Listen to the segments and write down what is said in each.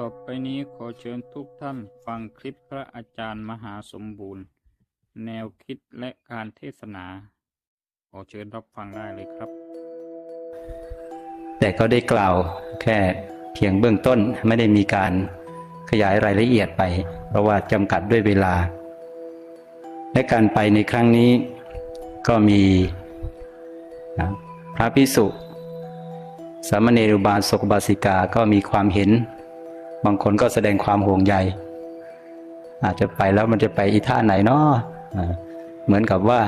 ต่อไปนี้ขอเชิญทุกท่านฟังคลิปพระอาจารย์มหาสมบูรณ์ แนวคิดและการเทศนา ขอเชิญรับฟังได้เลยครับ แต่ก็ได้กล่าวแค่เพียงเบื้องต้นไม่ได้มีการขยายรายละเอียดไป เพราะว่าจำกัดด้วยเวลา และการไปในครั้งนี้ก็มีนะพระพิสุสามเณรุบาลสกบาสิกาก็มีความเห็น บางคนก็แสดงความห่วงใยอาจจะไปแล้วมันจะไปอีท่าไหนเนาะเหมือนกับว่า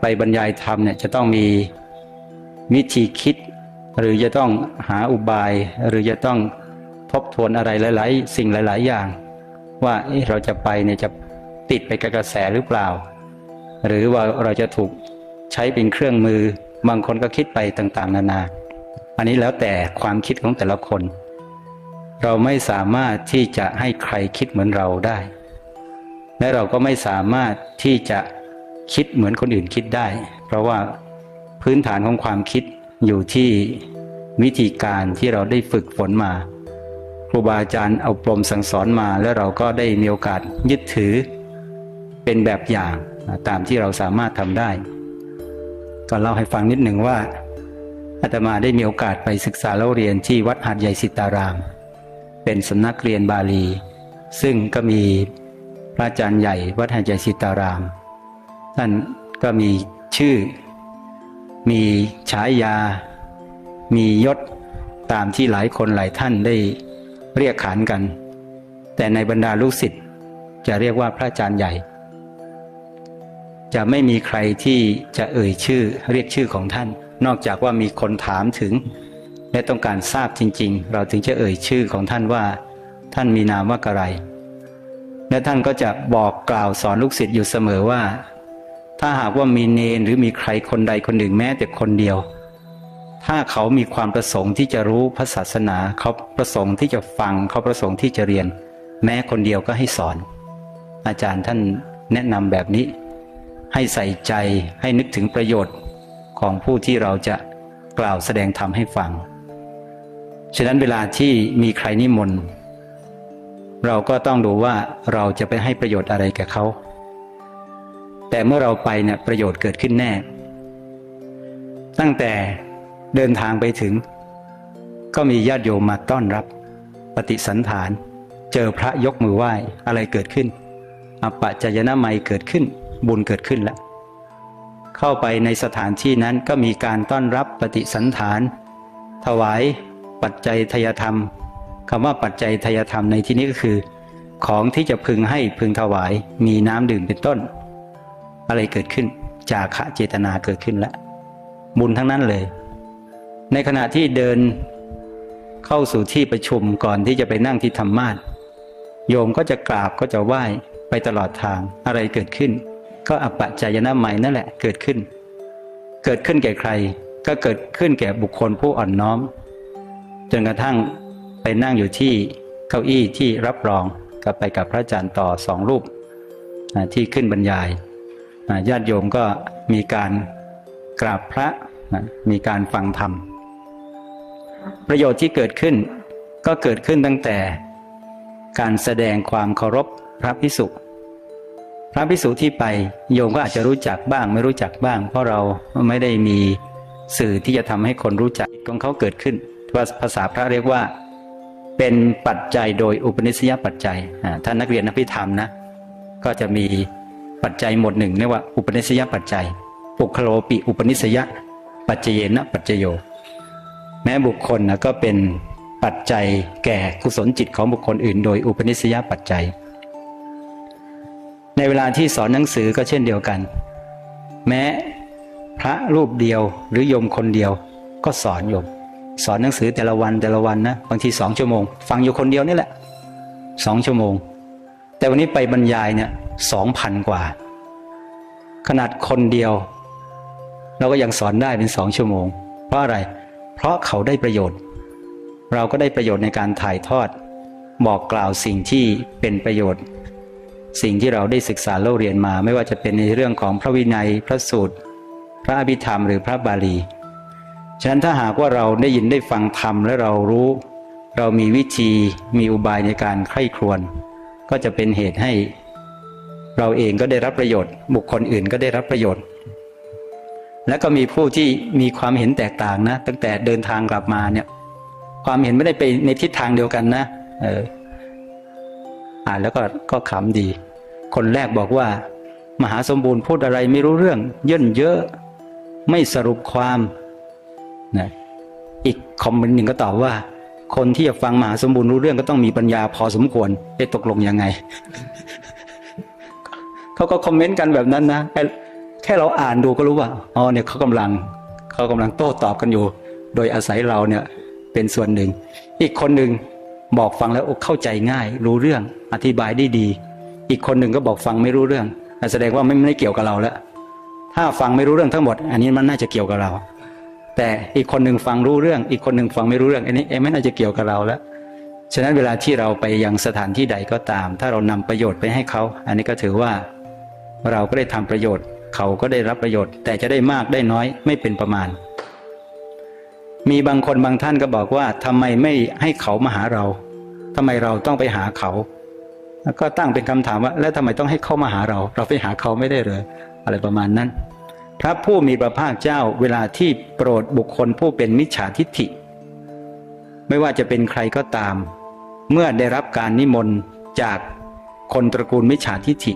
ไปบรรยายธรรมเนี่ยจะต้องมีวิธีคิด หรือจะต้องหาอุบาย หรือจะต้องทบทวนอะไรหลาย ๆ สิ่งหลาย ๆ อย่าง ว่าเเราจะไปเนี่ยจะติดไปกับกระแสหรือเปล่า หรือว่าเราจะถูกใช้เป็นเครื่องมือ บางคนก็คิดไปต่าง ๆ นานา อันนี้แล้วแต่ความคิดของแต่ละคน เราไม่สามารถที่จะให้ใครคิดเหมือนเราได้ และเราก็ไม่สามารถที่จะคิดเหมือนคนอื่นคิดได้ เพราะว่าพื้นฐานของความคิดอยู่ที่วิธีการที่เราได้ฝึกฝนมาครูบาอาจารย์เอาปรมสั่งสอนมา แล้วเราก็ได้มีโอกาสยึดถือเป็นแบบอย่างตามที่เราสามารถทำได้ ก็เล่าให้ฟังนิดหนึ่งว่าอาตมาได้มีโอกาสไปศึกษาเล่าเรียนที่วัดหาดใหญ่สิตาราม เป็นสำนักเรียนบาลี ซึ่งก็มีพระอาจารย์ใหญ่วัดหาดใหญ่สิตาราม ท่านก็มีชื่อ มีฉายา มียศตามที่หลายคนหลายท่านได้เรียกขานกัน แต่ในบรรดาลูกศิษย์จะเรียกว่าพระอาจารย์ใหญ่ จะไม่มีใครที่จะเอ่ยชื่อเรียกชื่อของท่าน นอกจากว่ามีคนถามถึง และต้องการทราบจริง ๆ เราถึงจะเอ่ยชื่อของท่านว่า ท่านมีนามว่าอะไร และท่านก็จะบอกกล่าวสอนลูกศิษย์อยู่เสมอว่า ถ้าหากว่ามีเนนหรือมีใครคนใดคนหนึ่งแม้แต่คนเดียว ถ้าเขามีความประสงค์ที่จะรู้พระศาสนาเขาประสงค์ที่จะฟังเขาประสงค์ที่จะเรียน แม้คนเดียวก็ให้สอน อาจารย์ท่านแนะนำแบบนี้ ให้ใส่ใจให้นึกถึงประโยชน์ของผู้ที่เราจะกล่าวแสดงธรรมให้ฟัง ฉะนั้นเวลาที่มีใครนิมนต์เราก็ต้องดูว่าเราจะไปให้ประโยชน์อะไรกับเขา แต่เมื่อเราไปเนี่ยประโยชน์เกิดขึ้นแน่ ตั้งแต่เดินทางไปถึง ก็มีญาติโยมมาต้อนรับ ปฏิสันฐาน เจอพระยกมือไหว้อะไรเกิดขึ้นอปปะจายนะไมเกิดขึ้น บุญเกิดขึ้นแล้ว เข้าไปในสถานที่นั้นก็มีการต้อนรับปฏิสันฐาน ถวาย ปัจจัยทยธรรมคำว่าปัจจัยทยธรรมในที่นี้ก็คือ ของที่จะพึงให้พึงถวาย มีน้ำดื่มเป็นต้น อะไรเกิดขึ้น จาคะเจตนาเกิดขึ้นแล้วบุญทั้งนั้นเลย ในขณะที่เดินเข้าสู่ที่ประชุมก่อนที่จะไปนั่งที่ธรรมาสโยมก็จะกราบก็จะไหว้ไปตลอดทางอะไรเกิดขึ้น ก็อปปะจายนะใหม่นั่นแหละเกิดขึ้น เกิดขึ้นแก่ใคร ก็เกิดขึ้นแก่บุคคลผู้อ่อนน้อม จนกระทั่งไปนั่งอยู่ที่เก้าอี้ที่รับรองกับไปกับพระอาจารย์ต่อสองรูปที่ขึ้นบรรยายญาติโยมก็มีการกราบพระมีการฟังธรรม ประโยชน์ที่เกิดขึ้นก็เกิดขึ้นตั้งแต่การแสดงความเคารพพระพิสุพระพิสุที่ไปโยมก็อาจจะรู้จักบ้าง ไม่รู้จักบ้าง เพราะเราไม่ได้มีสื่อที่จะทำให้คนรู้จักของเขาเกิดขึ้น ภาษาพระเรียกว่าเป็นปัจจัยโดยอุปนิสัยปัจจัยท่านนักเรียนนักพิธรรมนะ ก็จะมีปัจจัยหมวดหนึ่งเรียกว่าอุปนิสัยปัจจัย ปุคโลปิอุปนิสยปัจเจเยนะปัจจโย แม้บุคคลนะก็เป็นปัจจัยแก่กุศลจิตของบุคคลอื่น โดยอุปนิสยปัจจัย ในเวลาที่สอนหนังสือก็เช่นเดียวกัน แม้พระรูปเดียวหรือโยมคนเดียวก็สอนโยม สอนหนังสือแต่ละวันแต่ละวันนะบางทีสองชั่วโมง ฟังอยู่คนเดียวนี่แหละสองชั่วโมง แต่วันนี้ไปบรรยายเนี่ยสองพันกว่า ขนาดคนเดียว เราก็ยังสอนได้เป็นสองชั่วโมง เพราะอะไร เพราะเขาได้ประโยชน์ เราก็ได้ประโยชน์ในการถ่ายทอด บอกกล่าวสิ่งที่เป็นประโยชน์ สิ่งที่เราได้ศึกษาเล่าเรียนมา ไม่ว่าจะเป็นในเรื่องของพระวินัยพระสูตร พระอภิธรรมหรือพระบาลี ฉะนั้นถ้าหากว่าเราได้ยินได้ฟังธรรมและเรารู้ เรามีวิธีมีอุบายในการใคร่ครวญก็จะเป็นเหตุให้ เราเองก็ได้รับประโยชน์ บุคคลอื่นก็ได้รับประโยชน์ และก็มีผู้ที่มีความเห็นแตกต่างนะ ตั้งแต่เดินทางกลับมาเนี่ย ความเห็นไม่ได้ไปในทิศทางเดียวกันนะเอออ่านแล้วก็ก็ขำดี คนแรกบอกว่า มหาสมบูรณ์พูดอะไรไม่รู้เรื่อง เย่นเยอะ ไม่สรุปความ นะอีกคอมเมนต์หนึ่งก็ตอบว่า คนที่จะฟังมหาสมบูรณ์รู้เรื่องก็ต้องมีปัญญาพอสมควรได้ตกลงยังไงเขาก็คอมเมนต์กันแบบนั้นนะแค่เราอ่านดูก็รู้ว่าอ๋อเนี่ยเขากำลังเขากำลังโต้ตอบกันอยู่ โดยอาศัยเราเนี่ยเป็นส่วนหนึ่ง อีกคนหนึ่งบอกฟังแล้วเข้าใจง่าย รู้เรื่องอธิบายได้ดี อีกคนหนึ่งก็บอกฟังไม่รู้เรื่องแสดงว่าไม่ไม่ได้เกี่ยวกับเราแล้วถ้าฟังไม่รู้เรื่องทั้งหมด อันนี้มันน่าจะเกี่ยวกับเรา แต่อีกคนหนึ่งฟังรู้เรื่อง อีกคนหนึ่งฟังไม่รู้เรื่อง อันนี้เอ๊ะไม่น่าจะเกี่ยวกับเราแล้ว ฉะนั้นเวลาที่เราไปยังสถานที่ใดก็ตาม ถ้าเรานำประโยชน์ไปให้เขา อันนี้ก็ถือว่าเราก็ได้ทำประโยชน์ เขาก็ได้รับประโยชน์ แต่จะได้มากได้น้อยไม่เป็นประมาณ มีบางคนบางท่านก็บอกว่าทำไมไม่ให้เขามาหาเราทำไมเราต้องไปหาเขา ก็ตั้งเป็นคำถามว่า แล้วทำไมต้องให้เขามาหาเรา เราไปหาเขาไม่ได้เลยอะไรประมาณนั้น พระผู้มีพระภาคเจ้าเวลาที่โปรดบุคคลผู้เป็นมิจฉาทิฏฐิ ไม่ว่าจะเป็นใครก็ตาม เมื่อได้รับการนิมนต์จากคนตระกูลมิจฉาทิฏฐิ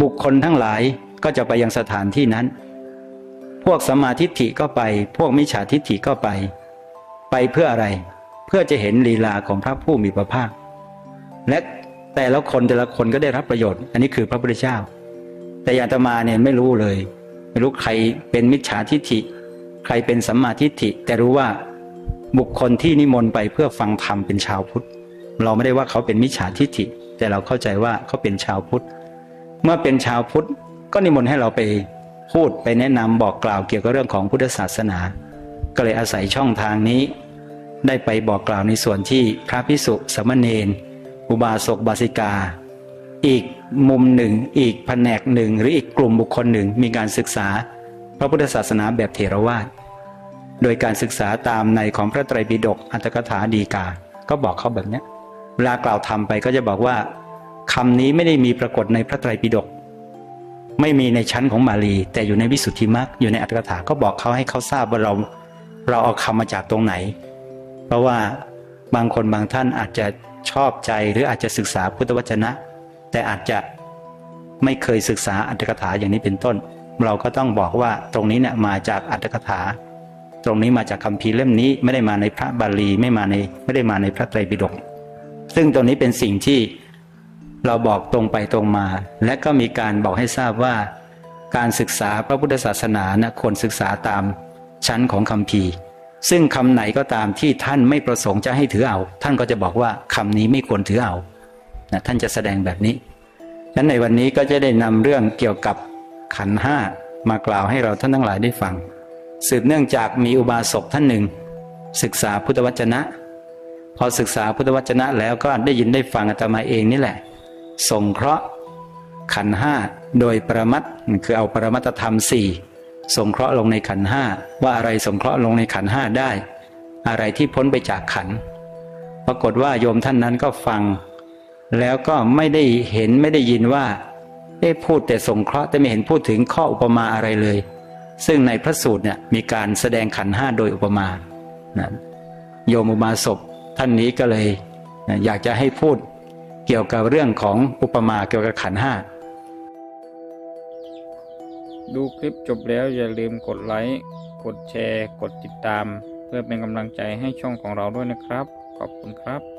บุคคลทั้งหลายก็จะไปยังสถานที่นั้น พวกสมาทิฏฐิก็ไป พวกมิจฉาทิฏฐิก็ไป ไปเพื่ออะไร เพื่อจะเห็นลีลาของพระผู้มีพระภาค และแต่ละคนแต่ละคนก็ได้รับประโยชน์ อันนี้คือพระพุทธเจ้า แต่อาตมาเนี่ยไม่รู้เลย ไม่รู้ใครเป็นมิจฉาทิฏฐิ ใครเป็นสัมมาทิฏฐิ แต่รู้ว่าบุคคลที่นิมนต์ไปเพื่อฟังธรรมเป็นชาวพุทธ เราไม่ได้ว่าเขาเป็นมิจฉาทิฏฐิ แต่เราเข้าใจว่าเขาเป็นชาวพุทธ เมื่อเป็นชาวพุทธก็นิมนต์ให้เราไปพูดไปแนะนำบอกกล่าวเกี่ยวกับเรื่องของพุทธศาสนา ก็เลยอาศัยช่องทางนี้ ได้ไปบอกกล่าวในส่วนที่พระพิสุสามเณรอุบาสกบาสิกา อีกมุมหนึ่ง อีกแผนกหนึ่ง หรืออีกกลุ่มบุคคลหนึ่งมีการศึกษา พระพุทธศาสนาแบบเถรวาทโดยการศึกษาตามในของพระไตรปิฎกอัตถกถาดีกา ก็บอกเขาแบบนี้เวลากล่าวทำไปก็จะบอกว่าคำนี้ไม่ได้มีปรากฏในพระไตรปิฎกไม่มีในชั้นของบาลี แต่อยู่ในวิสุทธิมรรคอยู่ในอัตถกถาก็บอกเขาให้เขาทราบว่าเราเราเอาคำมาจากตรงไหน เพราะว่าบางคนบางท่านอาจจะชอบใจหรืออาจจะศึกษาพุทธวจนะ แต่อาจจะไม่เคยศึกษาอัตถกถาอย่างนี้เป็นต้น เราก็ต้องบอกว่าตรงนี้เนี่ยมาจากอัตถกถา ตรงนี้มาจากคัมภีร์เล่มนี้ไม่ได้มาในพระบาลีไม่มาในไม่ได้มาในพระไตรปิฎกซึ่งตรงนี้เป็นสิ่งที่เราบอกตรงไปตรงมา และก็มีการบอกให้ทราบว่า การศึกษาพระพุทธศาสนานะควรศึกษาตามชั้นของคัมภีร์ซึ่งคำไหนก็ตามที่ท่านไม่ประสงค์จะให้ถือเอา ท่านก็จะบอกว่าคำนี้ไม่ควรถือเอา นะท่านจะแสดงแบบนี้ฉะนั้นในวันนี้ก็จะได้นำเรื่องเกี่ยวกับขันห้ามากล่าวให้เราท่านทั้งหลายได้ฟัง สืบเนื่องจากมีอุบาสกท่านหนึ่ง ศึกษาพุทธวจนะ พอศึกษาพุทธวจนะแล้วก็ได้ยินได้ฟังอาตมาเองนี่แหละ ส่งเคราะห์ขันห้าโดยประมัตคือเอาปรมัตธรรมสี่ส่งเคราะห์ลงในขันห้าว่าอะไรส่งเคราะห์ลงในขันห้าได้ อะไรที่พ้นไปจากขัน ปรากฏว่าโยมท่านนั้นก็ฟัง แล้วก็ไม่ได้เห็นไม่ได้ยินว่าเอ๊ะพูดแต่สงเคราะห์แต่ไม่เห็นพูดถึงข้ออุปมาอะไรเลย ซึ่งในพระสูตรเนี่ยมีการแสดงขันห้าโดยอุปมานะโยมอุบาสกท่านนี้ก็เลยอยากจะให้พูดเกี่ยวกับเรื่องของอุปมาเกี่ยวกับขันห้าดูคลิปจบแล้วอย่าลืมกดไลค์กดแชร์ กดติดตาม เพื่อเป็นกำลังใจให้ช่องของเราด้วยนะครับ ขอบคุณครับ